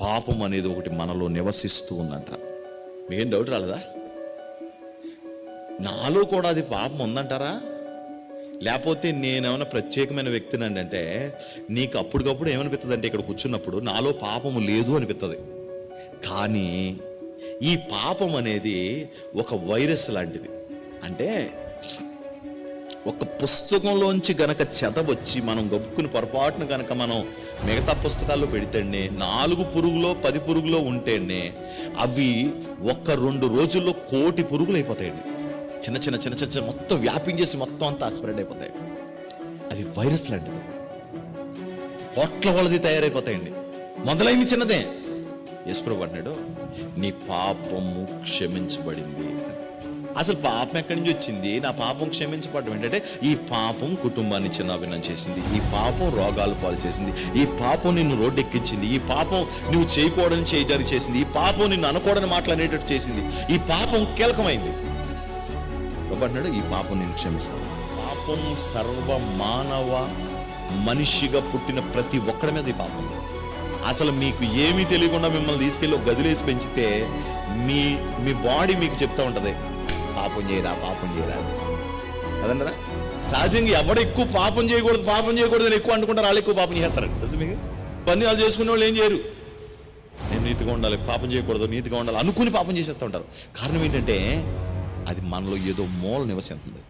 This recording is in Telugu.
పాపం అనేది ఒకటి మనలో నివసిస్తూ ఉందంట. మీకేం డౌట్ రాలేదా? నాలో కూడా అది పాపం ఉందంటారా? లేకపోతే నేనేమైనా ప్రత్యేకమైన వ్యక్తిని అంటే నీకు అప్పటికప్పుడు ఏమనిపిస్తుంది అంటే ఇక్కడ కూర్చున్నప్పుడు నాలో పాపము లేదు అనిపిస్తుంది కానీ ఈ పాపం అనేది ఒక వైరస్ లాంటిది. అంటే ఒక పుస్తకంలోంచి గనక చెద వచ్చి మనం గొప్పుకుని పొరపాటున గనక మనం మిగతా పుస్తకాల్లో పెడితేనే నాలుగు పురుగులో పది పురుగులో ఉంటేనే అవి ఒక్క రెండు రోజుల్లో కోటి పురుగులు అయిపోతాయండి చిన్న చిన్న చిన్న చిన్న చిన్న మొత్తం వ్యాపించేసి మొత్తం అంతా స్ప్రెడ్ అయిపోతాయి. అవి వైరస్ లాంటిది. కోట్ల వాళ్ళది తయారైపోతాయండి మొదలైంది చిన్నదే. యశ్వరు అన్నాడు నీ పాపము క్షమించబడింది. అసలు పాపం ఎక్కడి నుంచి వచ్చింది? నా పాపం క్షమించబడడం ఏంటంటే ఈ పాపం కుటుంబాన్ని చిన్నభిన్నం చేసింది. ఈ పాపం రోగాలు పాలు చేసింది. ఈ పాపం నిన్ను రోడ్డెక్కించింది. ఈ పాపం నువ్వు చేయకూడని చేయడానికి చేసింది. ఈ పాపం నిన్ను అనకూడని మాట్లాడేటట్టు చేసింది. ఈ పాపం కీలకమైంది. అంటున్నాడు ఈ పాపం నేను క్షమిస్తాను. పాపం సర్వ మానవ మనిషిగా పుట్టిన ప్రతి ఒక్కడి మీద ఈ పాపం అసలు మీకు ఏమీ తెలియకుండా మిమ్మల్ని తీసుకెళ్ళి ఒక గదిలేసి పెంచితే మీ మీ బాడీ మీకు చెప్తా ఉంటుంది. పాపం చేయరా పాపం చేయరా? అని. అదన్నరా సహజంగా ఎవడు ఎక్కువ పాపం చేయకూడదు పాపం చేయకూడదు అని ఎక్కువ అనుకుంటారు వాళ్ళు ఎక్కువ పాపం చేస్తారు. తెలుసు మీకు? పని వాళ్ళు చేసుకునే వాళ్ళు ఏం చేయరు. నేను నీతిగా ఉండాలి పాపం చేయకూడదు నీతిగా ఉండాలి అనుకుని పాపం చేసేస్తూ ఉంటారు. కారణం ఏంటంటే అది మనలో ఏదో మూల నివసిస్తుంది